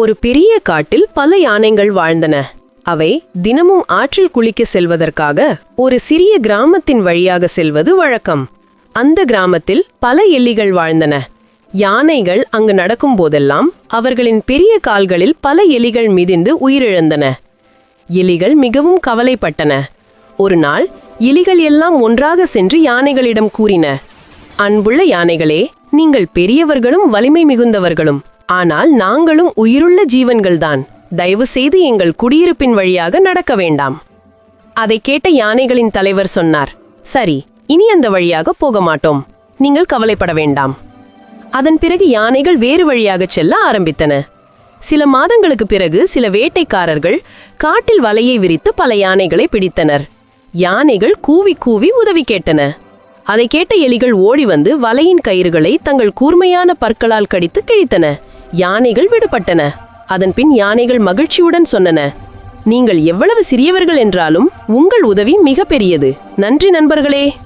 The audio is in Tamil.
ஒரு பெரிய காட்டில் பல யானைகள் வாழ்ந்தன. அவை தினமும் ஆற்றில் குளிக்க செல்வதற்காக ஒரு சிறிய கிராமத்தின் வழியாக செல்வது வழக்கம். அந்த கிராமத்தில் பல எல்லிகள் வாழ்ந்தன. யானைகள் அங்கு நடக்கும் போதெல்லாம் அவர்களின் பெரிய கால்களில் பல எலிகள் மிதிந்து உயிரிழந்தன. எலிகள் மிகவும் கவலைப்பட்டன. ஒரு நாள் எலிகள் எல்லாம் ஒன்றாக சென்று யானைகளிடம் கூறின அன்புள்ள யானைகளே நீங்கள் பெரியவர்களும் வலிமை மிகுந்தவர்களும். ஆனால் நாங்களும் உயிருள்ள ஜீவன்கள்தான். தயவு செய்து எங்கள் குடியிருப்பின் வழியாக நடக்க வேண்டாம். அதை கேட்ட யானைகளின் தலைவர் சொன்னார் சரி இனி அந்த வழியாக போக மாட்டோம். நீங்கள் கவலைப்பட வேண்டாம். அதன் பிறகு யானைகள் வேறு வழியாகச் செல்ல ஆரம்பித்தன. சில மாதங்களுக்கு பிறகு சில வேட்டைக்காரர்கள் காட்டில் வலையை விரித்து பல யானைகளை பிடித்தனர். யானைகள் கூவி கூவி உதவி கேட்டன. அதை கேட்ட எலிகள் ஓடி வந்து வலையின் கயிறுகளை தங்கள் கூர்மையான பற்களால் கடித்து கிழித்தன. யானைகள் விடுபட்டன. அதன்பின் யானைகள் மகிழ்ச்சியுடன் சொன்னன. நீங்கள் எவ்வளவு சிறியவர்கள் என்றாலும் உங்கள் உதவி மிக பெரியது நன்றி நண்பர்களே.